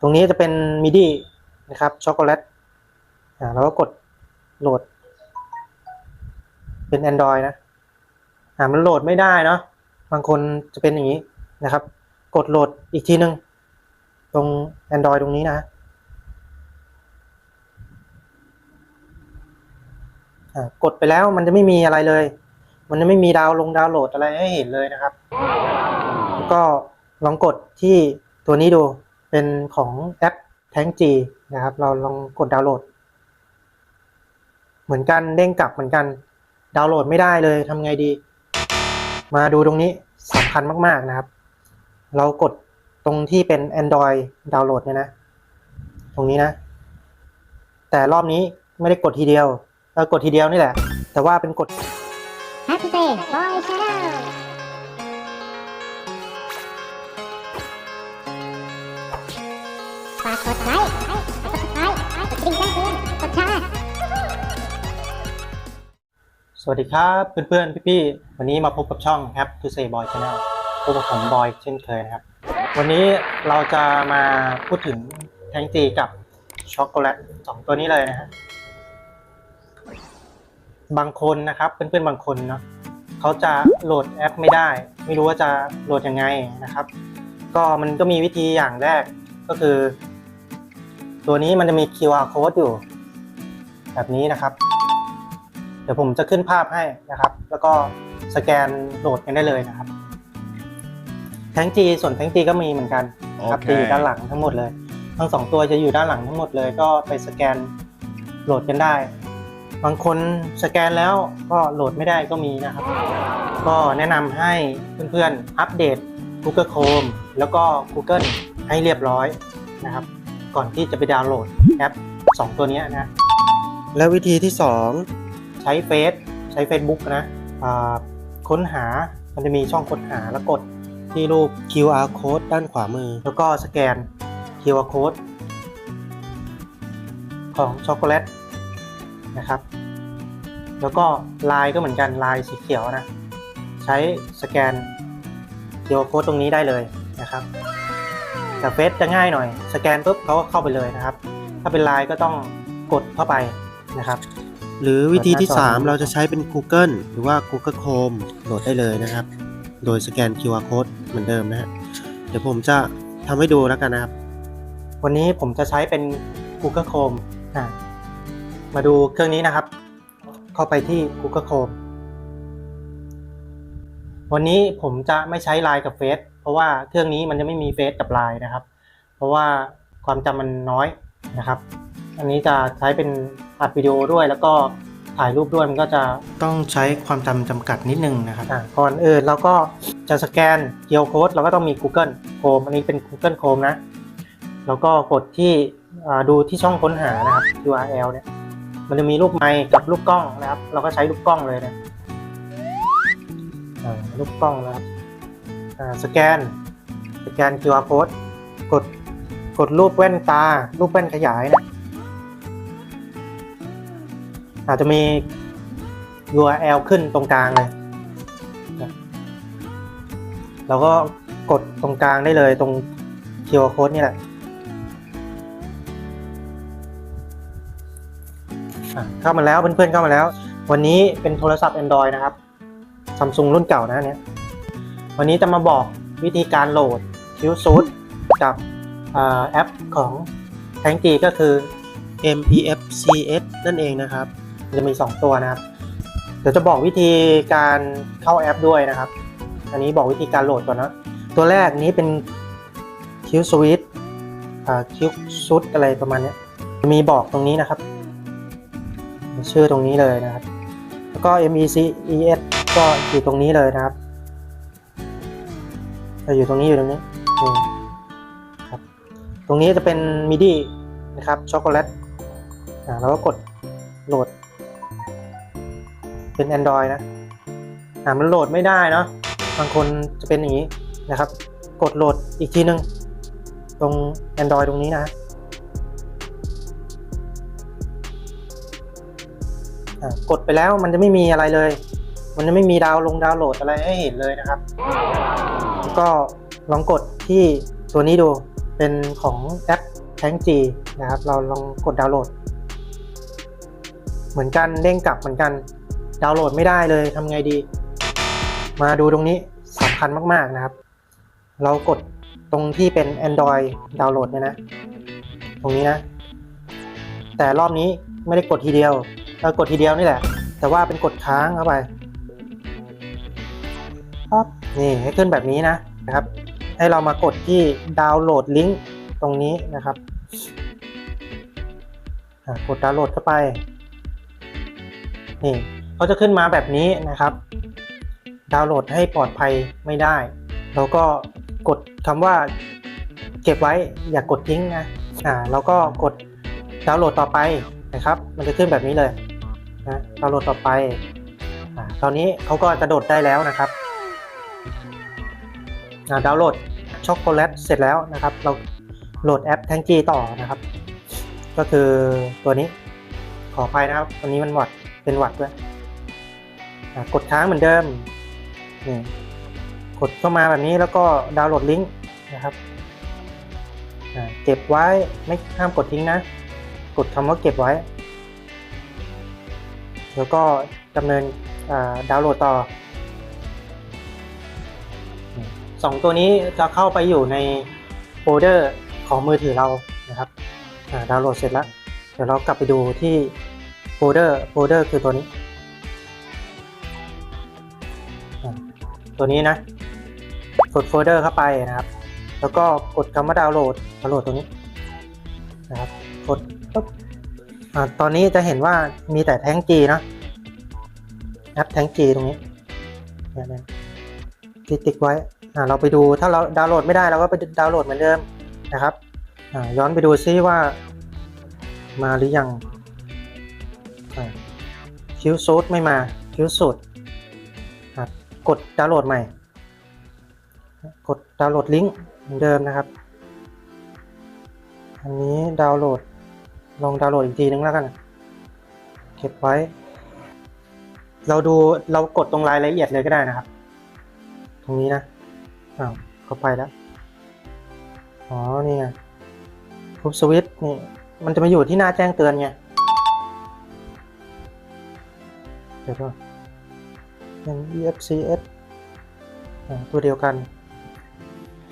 ตรงนี้จะเป็นมิดีนะครับช็อกโกแลตอ่าแล้วก็กดโหลด เป็น Android นะอ่ามันโหลดไม่ได้เนาะบางคนจะเป็นอย่างนี้นะครับ กดโหลดอีกทีนึงตรง Android ตรงนี้นะอ่ากดไปแล้วมันจะไม่มีอะไรเลย มันจะไม่มีดาวลงดาวโหลดอะไรให้เห็นเลยนะครับ ก็ลองกดที่ตัวนี้ดู เป็นของแอป Tank G นะครับ เราลองกดดาวน์โหลด เหมือนกันเด้งกลับเหมือนกัน ดาวน์โหลดไม่ได้เลยทำไงดี มาดูตรงนี้สำคัญมาก ๆนะครับ เรากดตรงที่เป็น Android ดาวน์โหลดเนี่ยนะ ตรงนี้นะ แต่รอบนี้ไม่ได้กดทีเดียวเออกดทีเดียวนี่แหละ แต่ว่าเป็นกด Happy Day Boy ฝากกดไลค์กด subscribe กดกระดิ่งแจ้งเตือนกดแชร์สวัสดีครับเพื่อนๆ พี่ๆ วันนี้มาพบกับช่อง Happy to Say Boy Channel พบกับผมบอยเช่นเคยนะครับ วันนี้เราจะมาพูดถึงแทงจีกับช็อกโกแลตสองตัวนี้เลยนะฮะบางคนนะครับเพื่อนๆบางคนเนาะเขาจะโหลดแอปไม่ได้ ไม่รู้ว่าจะโหลดยังไงนะครับ ก็มันก็มีวิธีอย่างแรกก็คือ ตัวนี้มันจะมี QR code อยู่ แบบนี้นะครับ เดี๋ยวผมจะขึ้นภาพให้นะครับ แล้วก็สแกนโหลดกันได้เลยนะครับ แทงจีส่วนแทงจีก็มีเหมือนกันนะครับโอเคจะอยู่ด้านหลังทั้งหมดเลย ทั้งสองตัวจะอยู่ด้านหลังทั้งหมดเลย ก็ไปสแกนโหลดกันได้ บางคนสแกนแล้วก็โหลดไม่ได้ก็มีนะครับ ก็แนะนำให้เพื่อนๆอัปเดต Google Chrome แล้วก็ Google ให้เรียบร้อยนะครับ ก่อนที่จะไปดาวน์โหลดแอป 2 ตัวเนี้ยนะ แล้ววิธีที่ 2 ใช้เฟซใช้ Facebook นะอ่าค้นหามันจะมีช่องค้นหาแล้วกดที่รูป QR code ด้านขวามือ แล้วก็สแกน QR code ของช็อกโกแลตนะครับ แล้วก็ลายก็เหมือนกันลายสีเขียวนะ ใช้สแกน QR code ตรงนี้ได้เลยนะครับ แต่เฟซจะง่ายหน่อย สแกนปุ๊บเขาก็เข้าไปเลยนะครับ ถ้าเป็นไลน์ก็ต้องกดเข้าไปนะครับ หรือวิธีที่เปิดหน้าจอ3เราจะใช้เป็น Google หรือว่า Google Chrome โหลดได้เลยนะครับ โดยสแกน QR code เหมือนเดิมนะฮะเดี๋ยวผมจะทำให้ดูแล้วกันนะครับ วันนี้ผมจะใช้เป็น Google Chrome อะมาดูเครื่องนี้นะครับ เข้าไปที่ Google Chrome วันนี้ผมจะไม่ใช้ไลน์กับเฟซเพราะว่าเครื่องนี้มันจะไม่มีเฟซกับไลน์นะครับ เพราะว่าความจำมันน้อยนะครับ อันนี้จะใช้เป็นอัดวิดีโอด้วยแล้วก็ถ่ายรูปด้วยมันก็จะต้องใช้ความจำจำกัดนิดนึงนะครับอะก่อนอื่นเราก็จะสแกน QR code เราก็ต้องมี Google Chrome อันนี้เป็น Google Chrome นะ แล้วก็กดที่อ่าดูที่ช่องค้นหานะครับ URL เนี่ยมันจะมีรูปไมค์กับรูปกล้องนะครับ เราก็ใช้รูปกล้องเลยนะอ่ารูปกล้องนะครับอ่า สแกน สแกน QR code กดกดรูปแว่นตา รูปแว่นขยายนะอาจจะมี URL ขึ้นตรงกลางเลยเราก็กดตรงกลางได้เลยตรง QR code นี่แหละอะเข้ามาแล้วเพื่อนๆเข้ามาแล้ว วันนี้เป็นโทรศัพท์ Android นะครับ Samsung รุ่นเก่านะเนี่ย วันนี้จะมาบอกวิธีการโหลดคิวซูดกับอแอปของ t a n k ก็คือ MEFCS นั่นเองนะครับ จะมี 2 ตัวนะครับ เดี๋ยวจะบอกวิธีการเข้าแอปด้วยนะครับ อันนี้บอกวิธีการโหลดก่อนนะ ตัวแรกนี้เป็น Q Suite อ่า Q Suite อะไรประมาณนี้มีบอกตรงนี้นะครับ ชื่อตรงนี้เลยนะครับ แล้วก็ MECES ก็อยู่ตรงนี้เลยนะครับ อยู่ตรงนี้อยู่ตรงนี้ครับตรงนี้จะเป็น MIDI นะครับช็อกโกแลตอ่าแล้วก็กดโหลด เป็น Android นะอ่ามันโหลดไม่ได้เนาะบางคนจะเป็นอย่างนี้นะครับ กดโหลดอีกทีนึง ตรง Android ตรงนี้นะกดไปแล้วมันจะไม่มีอะไรเลย มันจะไม่มีดาวลงดาวโหลดอะไรให้เห็นเลยนะครับ ก็ลองกดที่ตัวนี้ดูเป็นของแอปแทงจีนะครับ เราลองกดดาวน์โหลด เหมือนกันเด้งกลับเหมือนกัน ดาวน์โหลดไม่ได้เลยทำไงดี มาดูตรงนี้สำคัญมาก ๆ นะครับ เรากดตรงที่เป็น Android ดาวน์โหลดเนี่ยนะ ตรงนี้นะ แต่รอบนี้ไม่ได้กดทีเดียวเรากดทีเดียวนี่แหละ แต่ว่าเป็นกดค้างเข้าไปปั๊บ นี่ให้ขึ้นแบบนี้นะนะครับ ให้เรามากดที่ดาวน์โหลดลิงก์ตรงนี้นะครับกดดาวน์โหลดเข้าไปนี่เขาจะขึ้นมาแบบนี้นะครับ ดาวน์โหลดให้ปลอดภัยไม่ได้เราก็กดคำว่าเก็บไว้อย่ากกดทิ้งนะอ่าแล้วก็กดดาวน์โหลดต่อไปนะครับ มันจะขึ้นแบบนี้เลยนะดาวน์โหลดต่อไปอ่าตอนนี้เขาก็จะโดดได้แล้วนะครับ ดาวน์โหลดช็อกโกแลตเสร็จแล้วนะครับ เราโหลดแอปแทงจีต่อนะครับ ก็คือตัวนี้ขออภัยนะครับวันนี้มันหวัดเป็นหวัดด้วยกดค้างเหมือนเดิมนี่กดเข้ามาแบบนี้แล้วก็ดาวน์โหลดลิงก์นะครับเก็บไว้ไม่ห้ามกดทิ้งนะ กดคำว่าเก็บไว้ แล้วก็ดำเนินดาวน์โหลดต่อ อืมสองตัวนี้จะเข้าไปอยู่ในโฟลเดอร์ของมือถือเรานะครับดาวน์โหลดเสร็จแล้ว เดี๋ยวเรากลับไปดูที่โฟลเดอร์โฟลเดอร์คือตัวนี้ ตัวนี้นะกดโฟลเดอร์เข้าไปนะครับ แล้วก็กดคำว่าดาวน์โหลดดาวน์โหลดตรงนี้นะครับกดปุ๊บตอนนี้จะเห็นว่ามีแต่แท้งจีนะแอปแท้งจีตรงนี้เนี่ยที่ติ๊กไว้ เราไปดูถ้าเราดาวน์โหลดไม่ได้เราก็ไปดาวน์โหลดเหมือนเดิมนะครับย้อนไปดูซิว่ามาหรือยังคิวซูดไม่มาคิวสูดกดดาวน์โหลดใหม่ กดดาวน์โหลดลิงก์เหมือนเดิมนะครับ อันนี้ดาวน์โหลดลองดาวน์โหลดอีกทีนึงแล้วกัน เก็บไว้ เราดูเรากดตรงรายละเอียดเลยก็ได้นะครับ ตรงนี้นะ อ้าวเข้าไปแล้ว อ๋อ นี่ไงทุบสวิตช์นี่ มันจะมาอยู่ที่หน้าแจ้งเตือนไง เดี๋ยวก่อนเป็น EFCS ตัวเดียวกัน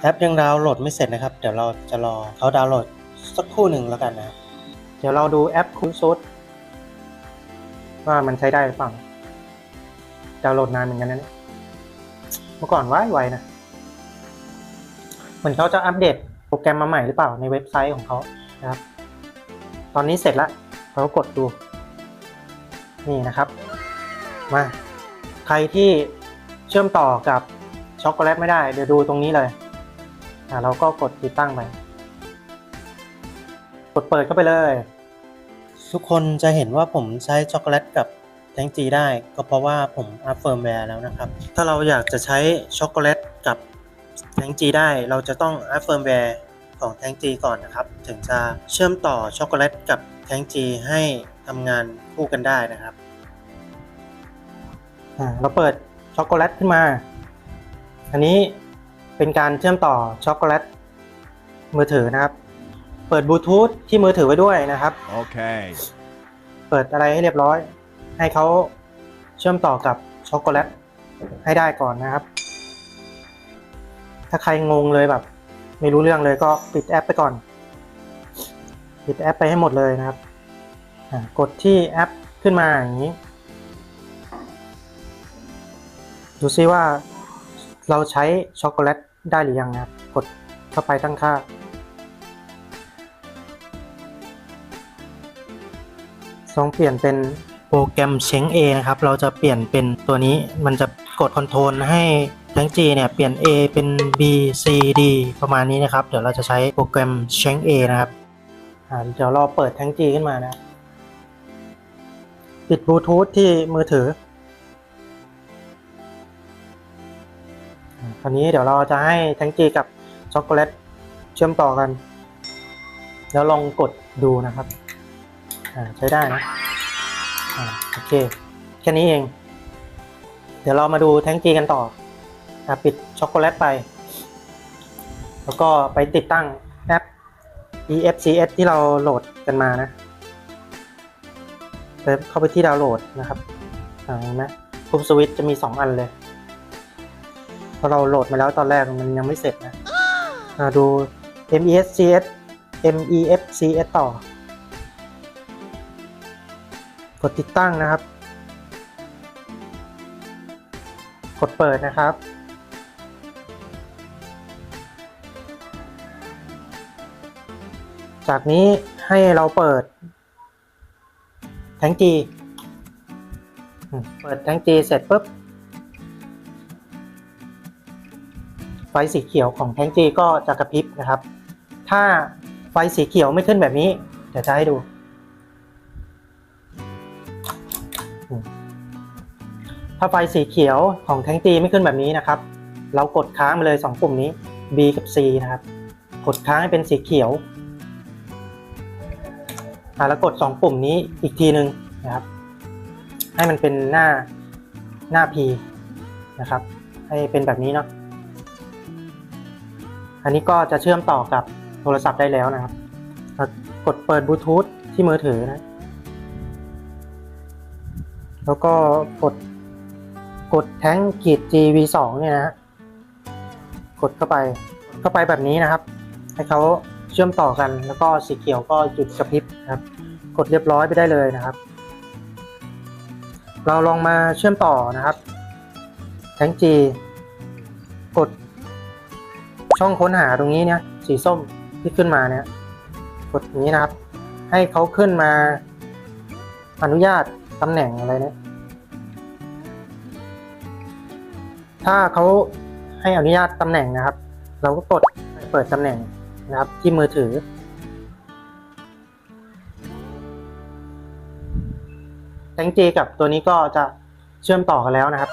แอปยังดาวน์โหลดไม่เสร็จนะครับ เดี๋ยวเราจะรอเขาดาวน์โหลดสักครู่หนึ่งแล้วกันนะครับ เดี๋ยวเราดูแอปคูโซดว่ามันใช้ได้หรือเปล่าดาวน์โหลดนานเหมือนกันนะเนี่ยเมื่อก่อนไวไวนะ มือนเขาจะอัปเดตโปรแกรมมาใหม่หรือเปล่าในเว็บไซต์ของเขานะครับ ตอนนี้เสร็จแล้วเรากดดู นี่นะครับ มา ใครที่เชื่อมต่อกับช็อกโกแลตไม่ได้ เดี๋ยวดูตรงนี้เลยอ่าเราก็กดติดตั้งไป กดเปิดเข้าไปเลย ทุกคนจะเห็นว่าผมใช้ช็อกโกแลตกับแทงจีได้ ก็เพราะว่าผมอัพเฟิร์มแวร์แล้วนะครับ ถ้าเราอยากจะใช้ช็อกโกแลตกับ แทงจีได้เราจะต้องอัพเฟิร์มแวร์ของแทงจีก่อนนะครับ ถึงจะเชื่อมต่อช็อกโกแลตกับแทงจีให้ทำงานคู่กันได้นะครับอ่าเราเปิดช็อกโกแลตขึ้นมา อันนี้เป็นการเชื่อมต่อช็อกโกแลตมือถือนะครับ เปิดบลูทูธที่มือถือไว้ด้วยนะครับ Okay. เปิดอะไรให้เรียบร้อย ให้เขาเชื่อมต่อกับช็อกโกแลตให้ได้ก่อนนะครับ ถ้าใครงงเลยแบบ ไม่รู้เรื่องเลยก็ปิดแอปไปก่อน ปิดแอปไปให้หมดเลยนะครับกดที่แอปขึ้นมาอย่างนี้ ดูซิว่าเราใช้ช็อกโกแลตได้หรือยังนะครับ กดเข้าไปตั้งค่า ลองเปลี่ยนเป็นโปรแกรมเชง A นะครับ เราจะเปลี่ยนเป็นตัวนี้ มันจะกดคอนโทรลให้ ทั้ง G เนี่ยเปลี่ยน A เป็น B C D ประมาณนี้นะครับ เดี๋ยวเราจะใช้โปรแกรมเชง A นะครับเดี๋ยวเราเปิดทั้ง G ขึ้นมานะปิดบลูทูธที่มือถือคราวนี้เดี๋ยวเราจะให้แทั้ง G กับช็อกโกแลตเชื่อมต่อกัน แล้วลองกดดูนะครับใช้ได้นะอ่าโอเค แค่นี้เอง เดี๋ยวเรามาดูแท้งจีกันต่อ ปิดช็อกโกแลตไป แล้วก็ไปติดตั้งแอป EFCS ที่เราโหลดกันมานะเข้าไปที่ดาวน์โหลดนะครับอ่าเห็นไหมคุมสวิตช์จะมี 2 อันเลยพอเราโหลดมาแล้วตอนแรกมันยังไม่เสร็จนะอ่าดู MESCS MEFCS ต่อ กดติดตั้งนะครับ กดเปิดนะครับ จากนี้ให้เราเปิด แทงจีเปิดแทงจีเสร็จปุ๊บ ไฟสีเขียวของแทงจีก็จะกระพริบนะครับ ถ้าไฟสีเขียวไม่ขึ้นแบบนี้ เดี๋ยวจะให้ดู ถ้าไฟสีเขียวของแทงจีไม่ขึ้นแบบนี้นะครับ เรากดค้างไปเลย2ปุ่มนี้ B กับ C นะครับ กดค้างให้เป็นสีเขียว แล้วกด 2 ปุ่มนี้อีกทีหนึ่งนะครับ ให้มันเป็นหน้าหน้า P นะครับ ให้เป็นแบบนี้เนาะอันนี้ก็จะเชื่อมต่อกับโทรศัพท์ได้แล้วนะครับกดเปิดบลูทูธที่มือถือนะ แล้วก็กดกดแท้งขีด GV2 เนี่ยนะกดเข้าไปเข้าไปแบบนี้นะครับ ให้เขา เชื่อมต่อกัน แล้วก็สีเขียวก็หยุดกระพริบนะครับ กดเรียบร้อยไปได้เลยนะครับ เราลองมาเชื่อมต่อนะครับแท้ง G กด ช่องค้นหาตรงนี้เนี่ยสีส้มที่ขึ้นมาเนี่ยกดนี้นะครับ ให้เขาขึ้นมาอนุญาตตำแหน่งอะไรเนี่ยถ้าเขาให้อนุญาตตำแหน่งนะครับ เราก็กดเปิดตำแหน่ง นะครับที่มือถือแทงจีกับตัวนี้ก็จะเชื่อมต่อกันแล้วนะครับ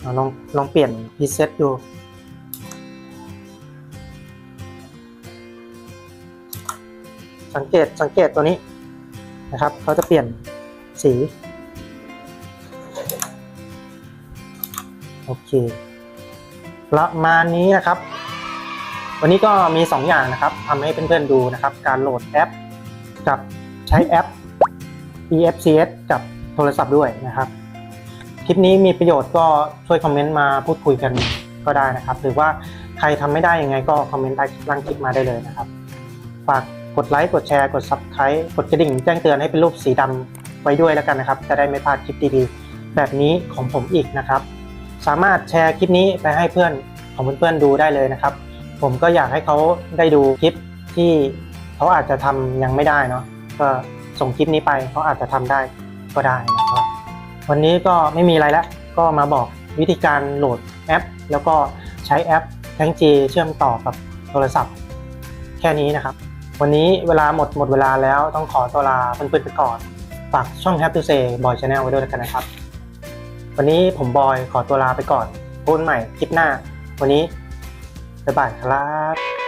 เอาลองลองเปลี่ยนพีเซตดูสังเกตสังเกตตัวนี้นะครับเขาจะเปลี่ยนสี โอเคประมาณนี้นะครับ วันนี้ก็มี 2 อย่างนะครับทำให้เพื่อนๆดูนะครับ การโหลดแอป กับใช้แอป EFCS กับโทรศัพท์ด้วยนะครับ คลิปนี้มีประโยชน์ก็ช่วยคอมเมนต์มาพูดคุยกันก็ได้นะครับ หรือว่าใครทำไม่ได้ยังไงก็คอมเมนต์ใต้ล่างคลิปมาได้เลยนะครับ ฝากกดไลค์กดแชร์กด Subscribe กดกระดิ่งแจ้งเตือนให้เป็นรูปสีดำไว้ด้วยแล้วกันนะครับ จะได้ไม่พลาดคลิปดีๆ แบบนี้ของผมอีกนะครับ สามารถแชร์คลิปนี้ไปให้เพื่อนของเพื่อนๆดูได้เลยนะครับ ผมก็อยากให้เขาได้ดูคลิปที่เขาอาจจะทำยังไม่ได้เนาะก็ส่งคลิปนี้ไปเขาอาจจะทำได้ก็ได้นะครับวันนี้ก็ไม่มีอะไรแล้วก็มาบอกวิธีการโหลดแอป แล้วก็ใช้แอปแทงจีเชื่อมต่อกับโทรศัพท์ แค่นี้นะครับ วันนี้เวลาหมดหมดเวลาแล้วต้องขอตัวลาเพื่อนๆไปก่อนฝากช่อง Have to Say Boy Channel ไว้ด้วยกันนะครับ วันนี้ผมบอยขอตัวลาไปก่อนพูดใหม่คลิปหน้า วันนี้ บ๊ายบายครับ